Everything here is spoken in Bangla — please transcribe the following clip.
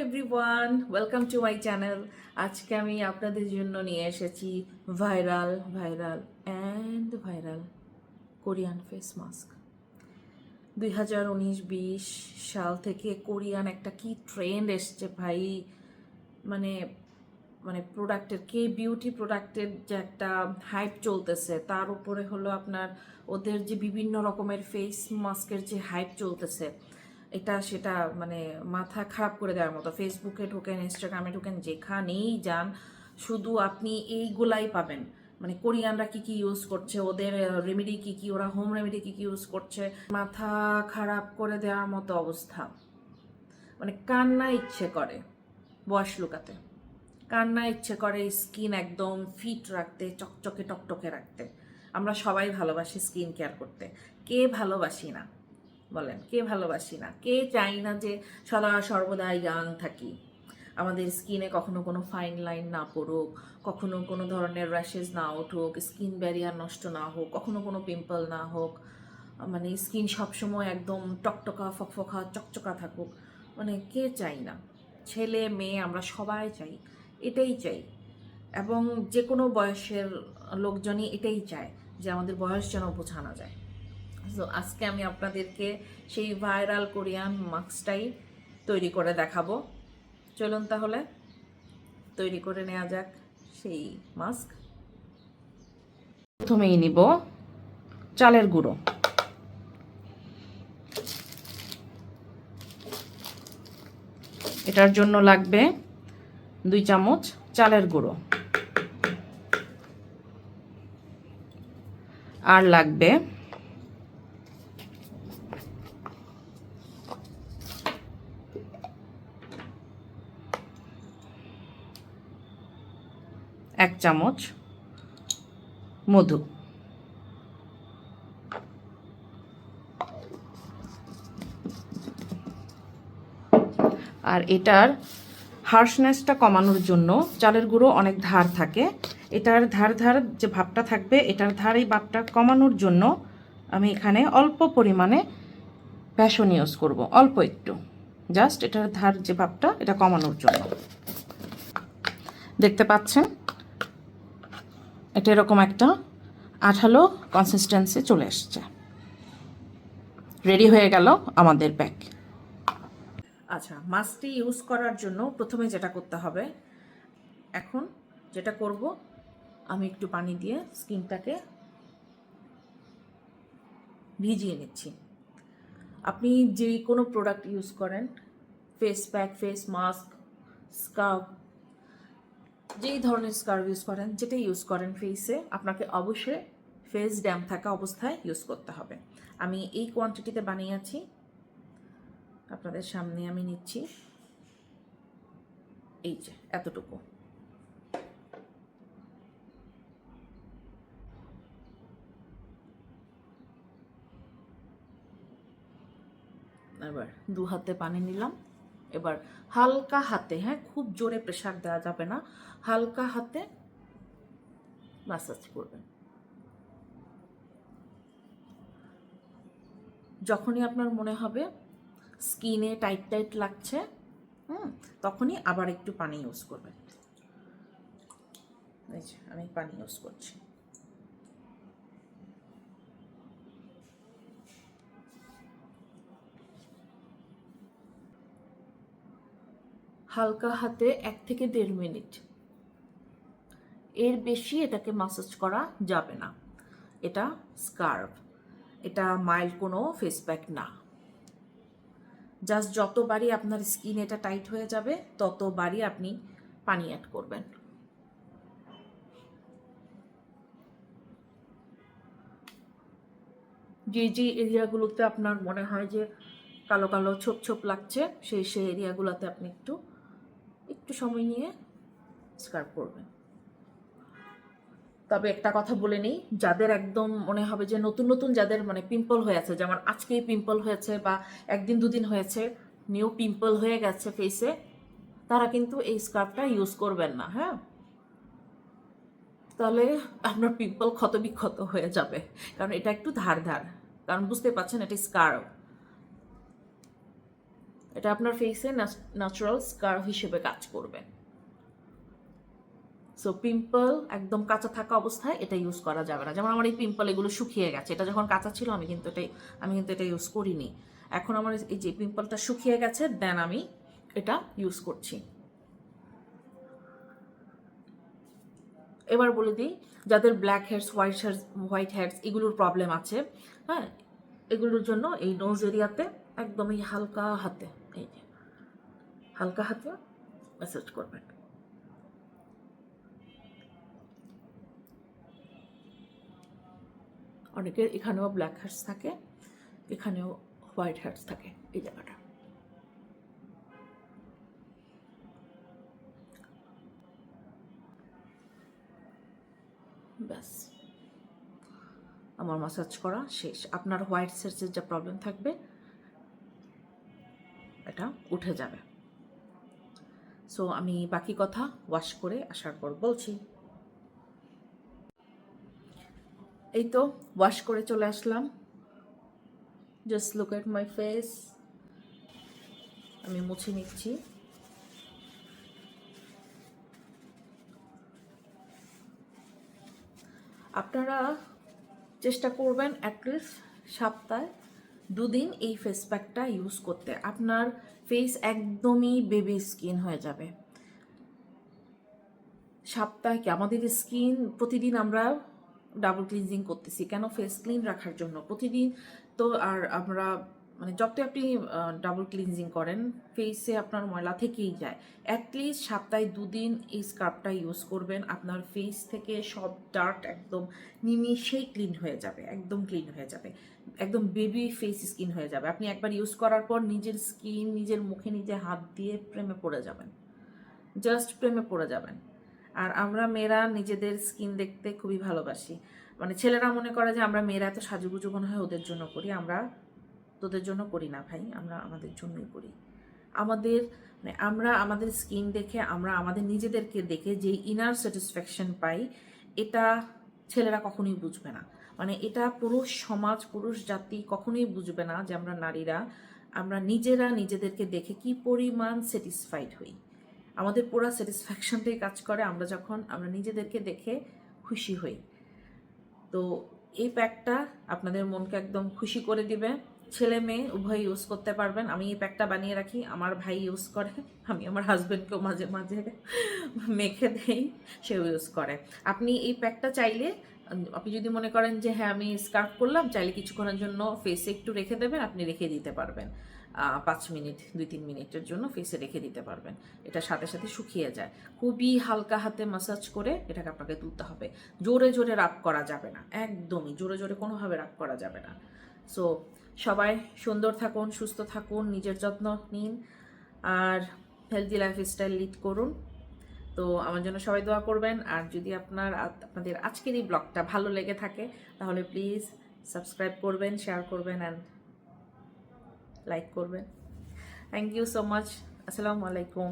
Everyone welcome to my channel আজকে আমি আপনাদের জন্য নিয়ে এসেছি viral viral and viral Korean face mask দুই হাজার উনিশ বিশ সাল থেকে কোরিয়ান একটা কি ট্রেন্ড এসছে ভাই? মানে মানে প্রোডাক্টের কে বিউটি প্রোডাক্টের যে একটা হাইপ চলতেছে, তার উপরে হলো আপনার ওদের যে বিভিন্ন রকমের ফেস মাস্কের যে হাইপ চলতেছে, এটা সেটা মানে মাথা খারাপ করে দেওয়ার মতো। ফেসবুকে ঢোকেন ইনস্টাগ্রামে ঢোকেন, যেখানেই যান, শুধু আপনি এইগুলাই পাবেন। মানে কোরিয়ানরা কি কি ইউজ করছে, ওদের রেমেডি কি কি, ওরা হোম রেমেডি কি কি ইউজ করছে, মাথা খারাপ করে দেওয়ার মতো অবস্থা। মানে কান্না ইচ্ছে করে বয়স লুকাতে। কান্না ইচ্ছে করে স্কিন একদম ফিট রাখতে, চকচকে টকটকে রাখতে। আমরা সবাই ভালোবাসি স্কিন কেয়ার করতে। কে ভালোবাসি না? বলেন, কে ভালোবাসি না? কে চাই না যে সদা সর্বদা ইয়াং থাকি? আমাদের স্কিনে কখনো কোনো ফাইন লাইন না পড়ুক, কখনো কোনো ধরনের র্যাশেস না উঠুক স্কিন ব্যারিয়ার নষ্ট না হোক, কখনো কোনো পিম্পল না হোক মানে স্কিন সবসময় একদম টকটকা, ফকফকা, চকচকা থাকুক মানে কে চাই না? ছেলে, মেয়ে আমরা সবাই চাই, এটাই চাই। এবং যে কোনো বয়সের লোকজনই এটাই চায় যে আমাদের বয়স যেন বোঝানো যায়। সো আজকে আমি আপনাদেরকে সেই ভাইরাল কোরিয়ান মাস্কটাই তৈরি করে দেখাবো। চলুন তাহলে, তৈরি করে নেওয়া যাক সেই মাস্ক। প্রথমেই নিব চালের গুঁড়ো। এটার জন্য লাগবে দুই চামচ চালের গুঁড়ো। আর লাগবে এক চামচ মধু। আর এটার হার্শনেসটা কমানোর জন্য চালের গুঁড়ো অনেক ধার থাকে। এটার ধার ধার যে ভাবটা থাকবে, এটার ধার এই ভাবটা কমানোর জন্য আমি এখানে অল্প পরিমাণে প্যাশন ইউজ করব, অল্প একটু। জাস্ট এটার ধার যে ভাবটা, এটা কমানোর জন্য। দেখতে পাচ্ছেন? এটা এরকম একটা আঠালো কনসিস্টেন্সি চলে এসছে। রেডি হয়ে গেল আমাদের ব্যাগ আচ্ছা মাস্কটি ইউজ করার জন্য প্রথমে যেটা করতে হবে, এখন যেটা করব, আমি একটু পানি দিয়ে স্কিনটাকে ভিজিয়ে নিচ্ছি। আপনি যে কোনো প্রোডাক্ট ইউজ করেন face pack face mask scarf যেই ধরনের স্কার্ফ ইউজ করেন যেটা ইউজ করেন ফেসে আপনাকে অবশ্যই ফেস ড্যাম থাকা অবস্থায় ইউজ করতে হবে। আমি এই কোয়ান্টিটিতে বানিয়েছি আপনাদের সামনে আমি নিচ্ছি। এই যে, এতটুকু। এবার দু হাতে পানি নিলাম। এবার হালকা হাতে হ্যাঁ খুব জোরে প্রেশার দেওয়া যাবে না। হালকা হাতে ম্যাসাজ করবেন। যখনই আপনার মনে হবে স্কিনে টাইট টাইট লাগছে, হুম, তখনই আবার একটু পানি ইউজ করবেন। আমি পানি ইউজ করছি। হালকা হাতে এক থেকে দেড় মিনিট। এর বেশি এটাকে মাসাজ করা যাবে না। এটা স্কার্ভ এটা মাইল্ড কোনো ফেস প্যাক না। জাস্ট যতবারই আপনার স্কিন এটা টাইট হয়ে যাবে, ততবারই আপনি পানি অ্যাড করবেন। যে যে এরিয়াগুলোতে আপনার মনে হয় যে কালো কালো ছোপ ছোপ লাগছে, সেই সেই এরিয়াগুলোতে আপনি একটু একটু সময় নিয়ে স্কার্ফ করবেন তবে একটা কথা বলে নিই, যাদের একদম মনে হবে যে নতুন নতুন যাদের মানে পিম্পল হয়ে আছে, যেমন আজকেই পিম্পল হয়েছে বা একদিন, দুদিন হয়েছে নিউ পিম্পল হয়ে গেছে ফেসে তারা কিন্তু এই স্কার্ফটা ইউজ করবেন না হ্যাঁ? তাহলে আপনার পিম্পল ক্ষত বিক্ষত হয়ে যাবে, কারণ এটা একটু ধার ধার। কারণ বুঝতে পারছেন, এটা স্কার্ভ এটা আপনার ফেসে ন্যাচারাল স্কার্ভ হিসেবে কাজ করবে। সো পিম্পল একদম কাঁচা থাকা অবস্থায় এটা ইউজ করা যাবে না। যেমন আমার এই পিম্পল এগুলো শুকিয়ে গেছে। এটা যখন কাঁচা ছিল, আমি কিন্তু এটাই, আমি কিন্তু এটা ইউজ করিনি। এখন আমার এই যে পিম্পলটা শুকিয়ে গেছে দেন আমি এটা ইউজ করছি। এবার বলে দিই, যাদের black hairs white hairs white hairs এগুলোর প্রবলেম আছে হ্যাঁ? এগুলোর জন্য এই নোজ এরিয়াতে একদমই হালকা হাতে। হালকা হাতে ম্যাসেজ করবেন। অনেকের এখানেও ব্ল্যাক হেয়ারস থাকে, এখানেও হোয়াইট হেয়ারস থাকে এই জায়গাটা। ব্যাস। আমার মাসাজ করা শেষ। আপনার হোয়াইট সেটসের যা প্রবলেম থাকবে উঠে যাবে। সো আমি বাকি কথা ওয়াশ করে আসার পর বলছি। এই তো ওয়াশ করে চলে আসলাম। Just look at my face আমি মুছে নিচ্ছি। আপনারা চেষ্টা করবেন অ্যাটলিস্ট সপ্তাহে দুদিন এই ফেস প্যাকটা ইউজ করতে। আপনার ফেস একদমই বেবি স্কিন হয়ে যাবে। সপ্তাহে আমাদের স্কিন প্রতিদিন আমরা ডাবল ক্লিনজিং করতেছি। কেন? ফেস ক্লিন রাখার জন্য। প্রতিদিন তো আর আমরা মানে যতই আপনি ডাবল ক্লিনজিং করেন ফেসে আপনার ময়লা থেকেই যায়। অ্যাটলিস্ট সপ্তাহে দুদিন এই স্কার্ফটা ইউজ করবেন। আপনার ফেস থেকে সব ডার্ট একদম নিমিশেই ক্লিন হয়ে যাবে, একদম ক্লিন হয়ে যাবে। একদম বেবি ফেস স্কিন হয়ে যাবে। আপনি একবার ইউজ করার পর নিজের স্কিন নিজের মুখে নিজে হাত দিয়ে প্রেমে পড়ে যাবেন। জাস্ট প্রেমে পড়ে যাবেন। আর আমরা মেয়েরা নিজেদের স্কিন দেখতে খুবই ভালোবাসি। মানে ছেলেরা মনে করে যে আমরা মেয়েরা এত সাজুগুজু মনে হয় ওদের জন্য করি, আমরা তোদের জন্য করি না ভাই, আমরা আমাদের জন্যই করি। আমাদের মানে আমরা আমাদের স্কিন দেখে, আমরা আমাদের নিজেদেরকে দেখে যে ইনার স্যাটিসফ্যাকশন পাই, এটা ছেলেরা কখনোই বুঝবে না। মানে এটা পুরুষ সমাজ, পুরুষ জাতি কখনোই বুঝবে না যে আমরা নারীরা, আমরা নিজেরা নিজেদেরকে দেখে কি পরিমাণ স্যাটিসফাইড হই। আমাদের পুরো স্যাটিসফ্যাকশনটাই কাজ করে, আমরা যখন, আমরা নিজেদেরকে দেখে খুশি হই। তো এই প্যাকটা আপনাদের মনকে একদম খুশি করে দিবে। ছেলে মেয়ে, উভয় ইউজ করতে পারবেন। আমি এই প্যাকটা বানিয়ে রাখি, আমার ভাই ইউজ করে, আমি আমার হাজব্যান্ডকেও মাঝে মাঝে মেখে দেই, সেও ইউজ করে। আপনি এই প্যাকটা চাইলে, আপনি যদি মনে করেন যে হ্যাঁ আমি স্কার্ফ করলাম, চাইলে কিছুক্ষণের জন্য ফেসে একটু রেখে দেবেন, আপনি রেখে দিতে পারবেন। পাঁচ মিনিট, দুই, তিন মিনিটের জন্য ফেসে রেখে দিতে পারবেন। এটা সাথে সাথে শুকিয়ে যায়। খুবই হালকা হাতে মাসাজ করে এটাকে আপনাকে তুলতে হবে। জোরে জোরে রাপ করা যাবে না, একদমই জোরে জোরে কোনোভাবে রাপ করা যাবে না। সো সবাই সুন্দর থাকুন, সুস্থ থাকুন, নিজের যত্ন নিন আর হেলদি লাইফস্টাইল লিড করুন। তো আমার জন্য সবাই দোয়া করবেন। আর যদি আপনার আপনাদের আজকের এই ব্লগটা ভালো লেগে থাকে, তাহলে প্লিজ সাবস্ক্রাইব করবেন শেয়ার করবেন অ্যান্ড লাইক করবেন। থ্যাংক ইউ সো মাচ আসসালামু আলাইকুম।